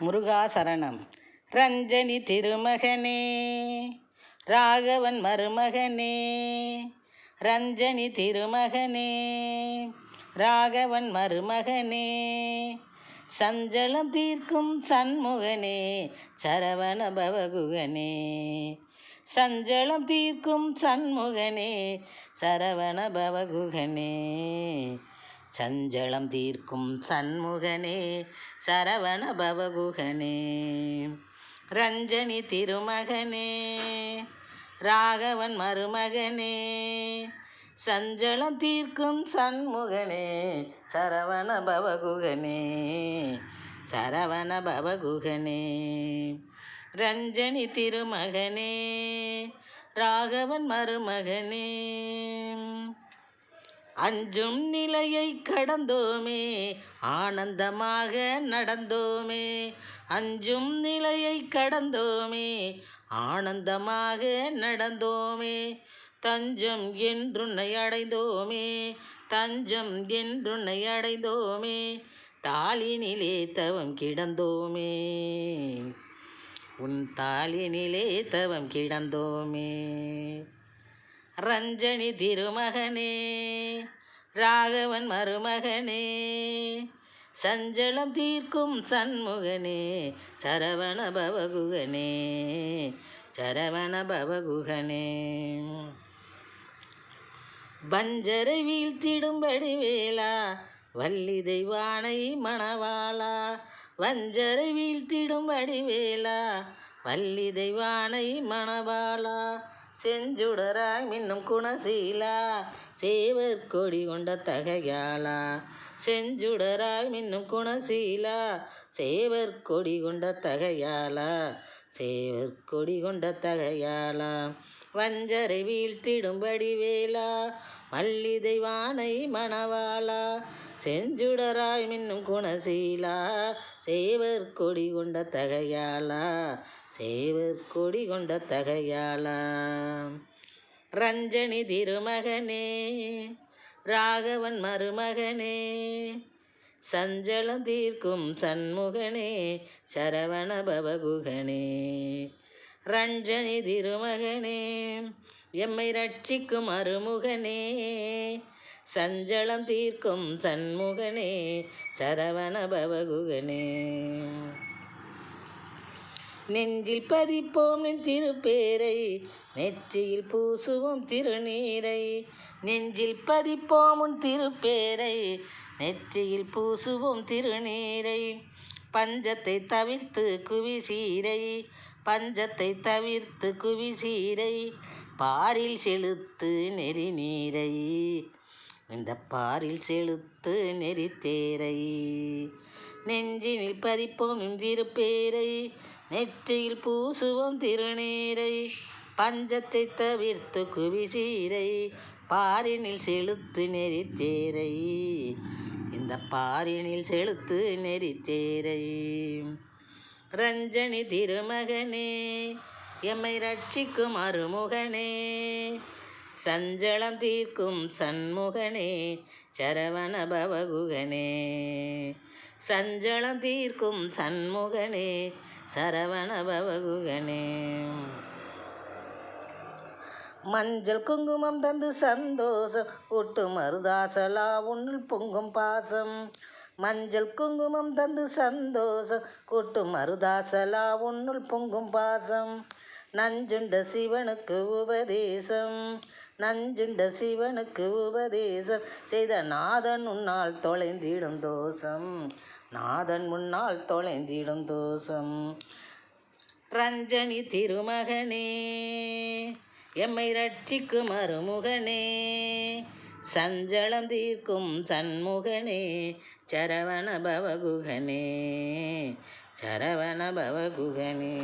முருகாசரணம். ரஞ்சனி திருமகனே ராகவன் மருமகனே ரஞ்சனி திருமகனே ராகவன் மருமகனே சஞ்சலம் தீர்க்கும் சண்முகனே சரவண பவகுகனே சஞ்சலம் தீர்க்கும் சண்முகனே சரவண பவகுகனே. சஞ்சலம் தீர்க்கும் சண்முகனே சரவண பவகுகனே. ரஞ்சனி திருமகனே ராகவன் மருமகனே சஞ்சலம் தீர்க்கும் சண்முகனே சரவண பவகுகனே. சரவண பவகுகனே. ரஞ்சனி திருமகனே ராகவன் மருமகனே. அஞ்சும் நிலையை கடந்தோமே ஆனந்தமாக நடந்தோமே. அஞ்சும் நிலையை கடந்தோமே ஆனந்தமாக நடந்தோமே. தஞ்சம் என்றுன்னை அடைந்தோமே தஞ்சம் என்றுன்னை அடைந்தோமே. தாளினிலே தவம் கிடந்தோமே. உன் தாளினிலே தவம் கிடந்தோமே. ரஞ்சனி திருமகனே ராகவன் மருமகனே சஞ்சலம் தீர்க்கும் சண்முகனே சரவண பவகுகனே சரவண பவகுகனே. பஞ்சரை வீழ்த்திடும்படி வேளா வள்ளி தெய்வானை மணவாளா. வஞ்சரை வீழ்த்திடும்படி வேளா வள்ளி தெய்வானை மணவாளா. செஞ்சுடராய் மின்னும் குணசீலா சேவர் கொடி கொண்ட தகையாளா. செஞ்சுடராய் மின்னும் குணசீலா சேவர் கொடி கொண்ட தகையாளா. சேவர் கொடி கொண்ட தகையாளா. வஞ்சரை வீழ்த்திடும்படி வேளா மல்லி தெய்வானை மணவாளா. செஞ்சுடராய் மின்னும் குணசீலா. சேவர் கொடி கொண்ட தகையாளா. சேவர் கொடி கொண்ட தகையாளா. ரஞ்சனி திருமகனே ராகவன் மருமகனே சஞ்சலம் தீர்க்கும் சண்முகனே சரவண பவகுகனே. ரஞ்சனி திருமகனே எம்மை ரட்சிக்கும் அருமுகனே சஞ்சலம் தீர்க்கும் சண்முகனே சரவண பவகுகனே. நெஞ்சில் பதிப்போம் நின் திருப்பேரை நெற்றியில் பூசுவோம் திருநீரை. நெஞ்சில் பதிப்போம் உன் திருப்பேரை நெற்றியில் பூசுவோம் திருநீரை. பஞ்சத்தை தவிர்த்து குவி சீரை பஞ்சத்தை தவிர்த்து குவி சீரை பாரில் செலுத்து நெறி நீரை இந்த பாரில் செலுத்து நெறித்தேரை. நெஞ்சினில் பதிப்போம் திருப்பேரை நெற்றியில் பூசுவோம் திருநீரை. பஞ்சத்தை தவிர்த்து குவிசீரை. பாரினில் செலுத்து நெறித்தேரை. இந்த பாரினில் செலுத்து நெறித்தேரை. ரஞ்சனி திருமகனே எம்மை ரட்சிக்கும் அருமுகனே சஞ்சலம் தீர்க்கும் சண்முகனே சரவண பவகுகனே. சஞ்சலம் தீர்க்கும் சண்முகனே சரவண பவகுகனே. மஞ்சள் குங்குமம் தந்து சந்தோஷம் ஒட்டு மருதாசலா உன்னில் பொங்கும் பாசம். மஞ்சள் குங்குமம் தந்து சந்தோஷம் கொட்டு மருதாசலா உன்னுள் பொங்கும் பாசம். நஞ்சுண்ட சிவனுக்கு உபதேசம். நஞ்சுண்ட சிவனுக்கு உபதேசம். செய்த நாதன் உன்னால் தொலைந்திடும் தோஷம். நாதன் முன்னால் தொலைந்திடும் தோஷம். ரஞ்சனி திருமகனே எம்மை ரட்சிக்கும் அருமுகனே சஞ்சலம் தீர்க்கும் சண்முகனே சரவண பவகுகனே சரவண பவகுகனே.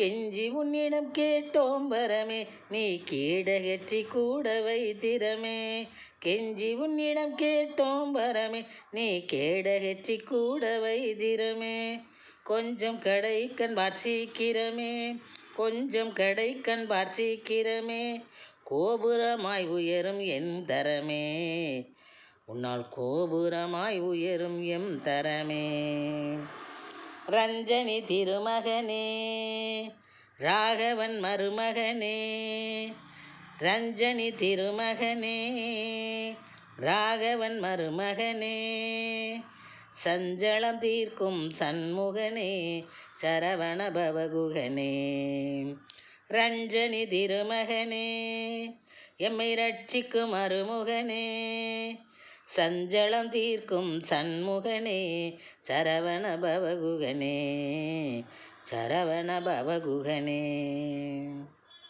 கெஞ்சி உன்னிடம் கேட்டோம் வரமே நீ கீடகற்றி கூட வைத்திரமே. கெஞ்சி உன்னிடம் கேட்டோம் வரமே நீ கேடகற்றி கூட வைத்திரமே. கொஞ்சம் கடை கண் சீக்கிரமே கொஞ்சம் கடை கண் சீக்கிரமே கோபுரமாய் உயரும் என் தரமே உன்னால் கோபுரமாய் உயரும் எம் தரமே. ரஞ்சனி திருமகனே ராகவன் மருமகனே ரஞ்சனி திருமகனே ராகவன் மருமகனே சஞ்சலம் தீர்க்கும் சண்முகனே சரவண பவகுகனே ரஞ்சனி திருமகனே எம்மை ரட்சிக்கும் அருமுகனே சஞ்சலம் தீர்க்கும் சண்முகனே சரவண பவகுகனே சரவண பவகுகனே.